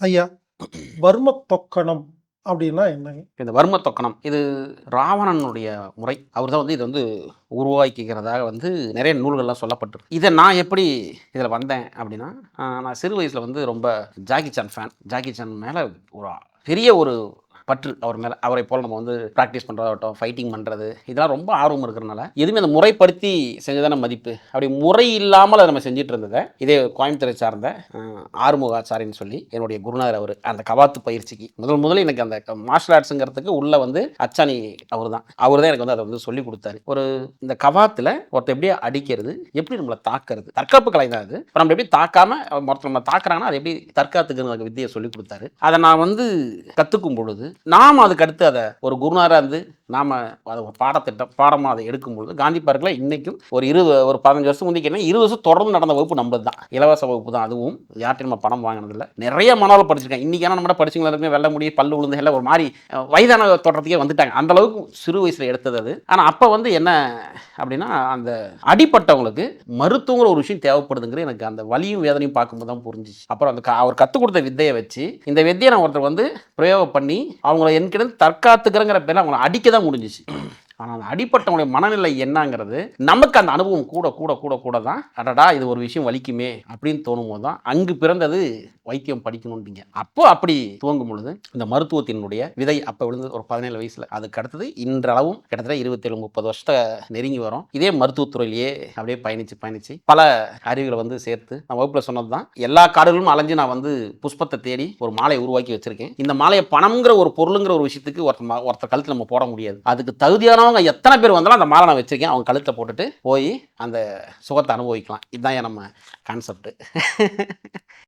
ஐயா வர்ம தொக்கணம் அப்படின்னா என்னங்க இந்த வர்ம தொக்கணம் இது ராவணனுடைய முறை. அவர் தான் வந்து இதை வந்து உருவாக்கிக்கிறதாக வந்து நிறைய நூல்கள்லாம் சொல்லப்பட்டிருக்கு. இதை நான் எப்படி இதில் வந்தேன் அப்படின்னா நான் சிறு வயசில் வந்து ரொம்ப Jackie Chan fan Jackie Chan மேலே ஒரு பெரிய ஒரு பற்று அவர் மேலே அவரை போல் நம்ம வந்து ப்ராக்டிஸ் பண்ணுறதாகட்டும் ஃபைட்டிங் பண்ணுறது இதெல்லாம் ரொம்ப ஆர்வம் இருக்கிறனால எதுவுமே அந்த முறைப்படுத்தி செஞ்சதான மதிப்பு. அப்படி முறை இல்லாமல் அதை நம்ம செஞ்சுட்டு இருந்ததை இதே கோயம்புத்தூரை சார்ந்த ஆறுமுகாச்சாரின்னு சொல்லி என்னுடைய குருநாதர் அவர் அந்த கவாத்து பயிற்சிக்கு முதல் முதல்ல எனக்கு அந்த மார்ஷல் ஆர்ட்ஸுங்கிறதுக்கு உள்ள வந்து அச்சானி அவர் தான் அவர் தான் எனக்கு வந்து அதை வந்து சொல்லி கொடுத்தாரு. ஒரு இந்த கவாத்தில் ஒருத்தர் எப்படி அடிக்கிறது எப்படி நம்மளை தாக்குறது தற்காப்பு கலை தான் அது. இப்போ நம்ம எப்படி தாக்காம ஒருத்தர் நம்ம தாக்குறாங்கன்னா அது எப்படி தற்காத்துக்கு வித்தியை சொல்லி கொடுத்தாரு. அதை நான் வந்து கற்றுக்கும் பொழுது நாம் அதுக்கு அடுத்து அதை ஒரு குருநாராக இருந்து நாம் அதை பாடத்திட்டம் பாடமாக அதை எடுக்கும் பொழுது காந்தி பார்க்கில் இன்றைக்கும் ஒரு இரு ஒரு பதினஞ்சு வருஷம் முந்தைக்கு இருபது வருஷம் தொடர்ந்து நடந்த வகுப்பு நம்மளது தான் இலவச வகுப்பு தான். அதுவும் யார்ட்டையும் நம்ம பணம் வாங்கினதில்ல. நிறைய மாணவர்கள் படிச்சிருக்கேன் இன்றைக்கான நம்ம படிச்சவங்க எல்லாருமே வெள்ள முடிய பல்லு விழுந்து எல்லாம் ஒரு மாதிரி வயதான தோற்றத்துக்கே வந்துட்டாங்க. அந்த அளவுக்கு சிறு வயசில் எடுத்தது அது. ஆனால் அப்போ வந்து என்ன அப்படின்னா அந்த அடிப்பட்டவங்களுக்கு மருத்துவங்கிற ஒரு விஷயம் தேவைப்படுதுங்கிற எனக்கு அந்த வலியும் வேதனையும் பார்க்கும்போது தான் புரிஞ்சிச்சு. அப்புறம் அந்த அவர் கற்றுக் கொடுத்த வித்தையை வச்சு இந்த வித்தையை நான் ஒருத்தர் வந்து பிரயோகம் பண்ணி அவங்கள என்கிட்ட தற்காத்துக்கிறங்கிற பேரில் அவங்கள அடிக்க தான் முடிஞ்சிச்சு. ஆனால் அந்த அடிப்பட்டவங்களுடைய மனநிலை என்னங்கிறது நமக்கு அந்த அனுபவம் கூட கூட கூட கூட தான். அடடா இது ஒரு விஷயம் வலிக்குமே அப்படின்னு தோணும் போது தான் அங்கு பிறந்தது வைத்தியம் படிக்கணுன்றீங்க அப்போ அப்படி துவங்கும் பொழுது இந்த மருத்துவத்தினுடைய விதை அப்போ விழுந்து ஒரு பதினேழு வயசில். அதுக்கு அடுத்தது இன்றளவும் கிட்டத்தட்ட இருபத்தேழு முப்பது வருஷத்தை நெருங்கி வரும். இதே மருத்துவத்துறையிலேயே அப்படியே பயணிச்சு பயணிச்சு பல அறிவுகளை வந்து சேர்த்து நான் வகுப்பில் சொன்னது தான். எல்லா காடுகளும் அலைஞ்சு நான் வந்து புஷ்பத்தை தேடி ஒரு மாலையை உருவாக்கி வச்சிருக்கேன். இந்த மாலையை பணம்ங்கிற ஒரு பொருளுங்கிற ஒரு விஷயத்துக்கு ஒருத்தர் ஒருத்தர் கழுத்தில் நம்ம போட முடியாது. அதுக்கு தகுதியான தகுதியானவங்க எத்தனை பேர் வந்தாலும் அந்த மாலை நான் வச்சுருக்கேன். அவங்க கழுத்தை போட்டுட்டு போய் அந்த சுகத்தை அனுபவிக்கலாம். இதுதான் நம்ம கான்செப்ட்